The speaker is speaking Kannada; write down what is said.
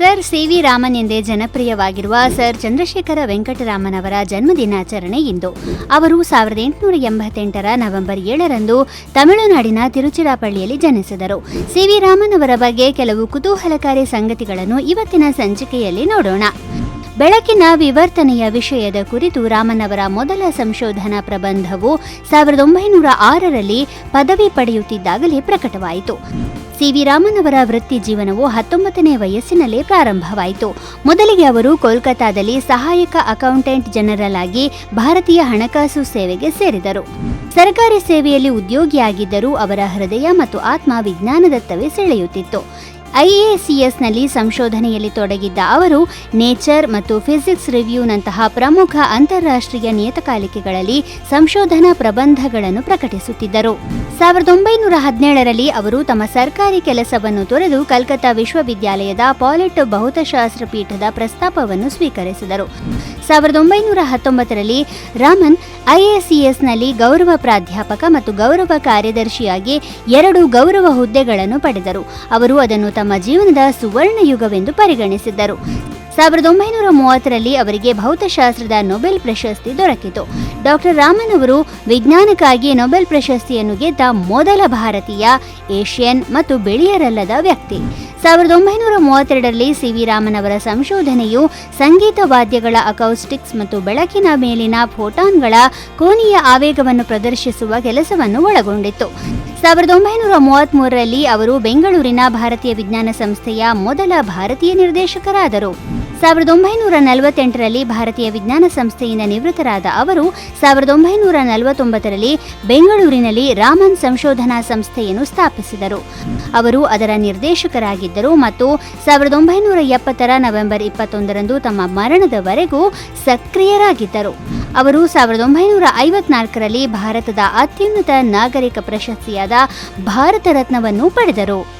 ಸರ್ ಸಿ ವಿ ರಾಮನ್ ಎಂದೇ ಜನಪ್ರಿಯವಾಗಿರುವ ಸರ್ ಚಂದ್ರಶೇಖರ ವೆಂಕಟರಾಮನ್ ಅವರ ಜನ್ಮದಿನಾಚರಣೆ ಇಂದು. ಅವರು ಸಾವಿರದ ಎಂಟುನೂರ ಎಂಬತ್ತೆಂಟರ ನವೆಂಬರ್ ಏಳರಂದು ತಮಿಳುನಾಡಿನ ತಿರುಚಿರಾಪಳ್ಳಿಯಲ್ಲಿ ಜನಿಸಿದರು. ಸಿ ವಿ ರಾಮನ್ ಅವರ ಬಗ್ಗೆ ಕೆಲವು ಕುತೂಹಲಕಾರಿ ಸಂಗತಿಗಳನ್ನು ಇವತ್ತಿನ ಸಂಚಿಕೆಯಲ್ಲಿ ನೋಡೋಣ. ಬೆಳಕಿನ ವಿವರ್ತನೆಯ ವಿಷಯದ ಕುರಿತು ರಾಮನ್ ಅವರ ಮೊದಲ ಸಂಶೋಧನಾ ಪ್ರಬಂಧವು ಸಾವಿರದ ಒಂಬೈನೂರ ಆರರಲ್ಲಿ ಪದವಿ ಪಡೆಯುತ್ತಿದ್ದಾಗಲೇ ಪ್ರಕಟವಾಯಿತು. ಸಿ ವಿ ರಾಮನ್ ವೃತ್ತಿ ಜೀವನವು ಹತ್ತೊಂಬತ್ತನೇ ವಯಸ್ಸಿನಲ್ಲೇ ಪ್ರಾರಂಭವಾಯಿತು. ಮೊದಲಿಗೆ ಅವರು ಕೋಲ್ಕತ್ತಾದಲ್ಲಿ ಸಹಾಯಕ ಅಕೌಂಟೆಂಟ್ ಜನರಲ್ ಆಗಿ ಭಾರತೀಯ ಹಣಕಾಸು ಸೇವೆಗೆ ಸೇರಿದರು. ಸರ್ಕಾರಿ ಸೇವೆಯಲ್ಲಿ ಉದ್ಯೋಗಿಯಾಗಿದ್ದರೂ ಅವರ ಹೃದಯ ಮತ್ತು ಆತ್ಮ ವಿಜ್ಞಾನದತ್ತವೇ ಸೆಳೆಯುತ್ತಿತ್ತು. ಐಎಸಿಎಸ್ನಲ್ಲಿ ಸಂಶೋಧನೆಯಲ್ಲಿ ತೊಡಗಿದ್ದ ಅವರು, ನೇಚರ್ ಮತ್ತು ಫಿಸಿಕ್ಸ್ ರಿವ್ಯೂನಂತಹ ಪ್ರಮುಖ ಅಂತಾರಾಷ್ಟ್ರೀಯ ನಿಯತಕಾಲಿಕೆಗಳಲ್ಲಿ ಸಂಶೋಧನಾ ಪ್ರಬಂಧಗಳನ್ನು ಪ್ರಕಟಿಸುತ್ತಿದ್ದರು. ಸಾವಿರದ ಒಂಬೈನೂರ ಹದಿನೇಳರಲ್ಲಿ ಅವರು ತಮ್ಮ ಸರ್ಕಾರಿ ಕೆಲಸವನ್ನು ತೊರೆದು ಕಲ್ಕತ್ತಾ ವಿಶ್ವವಿದ್ಯಾಲಯದ ಪಾಲಿಟ್ ಭೌತಶಾಸ್ತ್ರ ಪೀಠದ ಪ್ರಸ್ತಾಪವನ್ನು ಸ್ವೀಕರಿಸಿದರು. ಸಾವಿರದ ಒಂಬೈನೂರ ಹತ್ತೊಂಬತ್ತರಲ್ಲಿ ರಾಮನ್ ಐಎಸಿಎಸ್ನಲ್ಲಿ ಗೌರವ ಪ್ರಾಧ್ಯಾಪಕ ಮತ್ತು ಗೌರವ ಕಾರ್ಯದರ್ಶಿಯಾಗಿ ಎರಡು ಗೌರವ ಹುದ್ದೆಗಳನ್ನು ಪಡೆದರು. ಅವರು ಅದನ್ನು ತಮ್ಮ ಜೀವನದ ಸುವರ್ಣ ಯುಗವೆಂದು ಪರಿಗಣಿಸಿದ್ದರು. ಸಾವಿರದ ಒಂಬೈನೂರ ಮೂವತ್ತರಲ್ಲಿ ಅವರಿಗೆ ಭೌತಶಾಸ್ತ್ರದ ನೊಬೆಲ್ ಪ್ರಶಸ್ತಿ ದೊರಕಿತು. ಡಾಕ್ಟರ್ ರಾಮನ್ ಅವರು ವಿಜ್ಞಾನಕ್ಕಾಗಿ ನೊಬೆಲ್ ಪ್ರಶಸ್ತಿಯನ್ನು ಗೆದ್ದ ಮೊದಲ ಭಾರತೀಯ, ಏಷ್ಯನ್ ಮತ್ತು ಬಿಳಿಯರಲ್ಲದ ವ್ಯಕ್ತಿ. ಸಾವಿರದ ಒಂಬೈನೂರ ಮೂವತ್ತೆರಡರಲ್ಲಿ ಸಿ ವಿ ರಾಮನ್ ಅವರ ಸಂಶೋಧನೆಯು ಸಂಗೀತ ವಾದ್ಯಗಳ ಅಕೌಸ್ಟಿಕ್ಸ್ ಮತ್ತು ಬೆಳಕಿನ ಮೇಲಿನ ಫೋಟಾನ್ಗಳ ಕೋನೀಯ ಆವೇಗವನ್ನು ಪ್ರದರ್ಶಿಸುವ ಕೆಲಸವನ್ನು ಒಳಗೊಂಡಿತ್ತು. ಸಾವಿರದ ಒಂಬೈನೂರ ಮೂವತ್ತ್ಮೂರರಲ್ಲಿ ಅವರು ಬೆಂಗಳೂರಿನ ಭಾರತೀಯ ವಿಜ್ಞಾನ ಸಂಸ್ಥೆಯ ಮೊದಲ ಭಾರತೀಯ ನಿರ್ದೇಶಕರಾದರು. ಸಾವಿರದ ಒಂಬೈನೂರ ನಲವತ್ತೆಂಟರಲ್ಲಿ ಭಾರತೀಯ ವಿಜ್ಞಾನ ಸಂಸ್ಥೆಯಿಂದ ನಿವೃತ್ತರಾದ ಅವರು ಸಾವಿರದ ಒಂಬೈನೂರ ನಲವತ್ತೊಂಬತ್ತರಲ್ಲಿ ಬೆಂಗಳೂರಿನಲ್ಲಿ ರಾಮನ್ ಸಂಶೋಧನಾ ಸಂಸ್ಥೆಯನ್ನು ಸ್ಥಾಪಿಸಿದರು. ಅವರು ಅದರ ನಿರ್ದೇಶಕರಾಗಿದ್ದರು ಮತ್ತು ಸಾವಿರದ ಒಂಬೈನೂರ ಎಪ್ಪತ್ತರ ನವೆಂಬರ್ ಇಪ್ಪತ್ತೊಂದರಂದು ತಮ್ಮ ಮರಣದವರೆಗೂ ಸಕ್ರಿಯರಾಗಿದ್ದರು. ಅವರು ಸಾವಿರದ ಒಂಬೈನೂರ ಐವತ್ನಾಲ್ಕರಲ್ಲಿ ಭಾರತದ ಅತ್ಯುನ್ನತ ನಾಗರಿಕ ಪ್ರಶಸ್ತಿಯಾದ ಭಾರತ ರತ್ನವನ್ನು ಪಡೆದರು.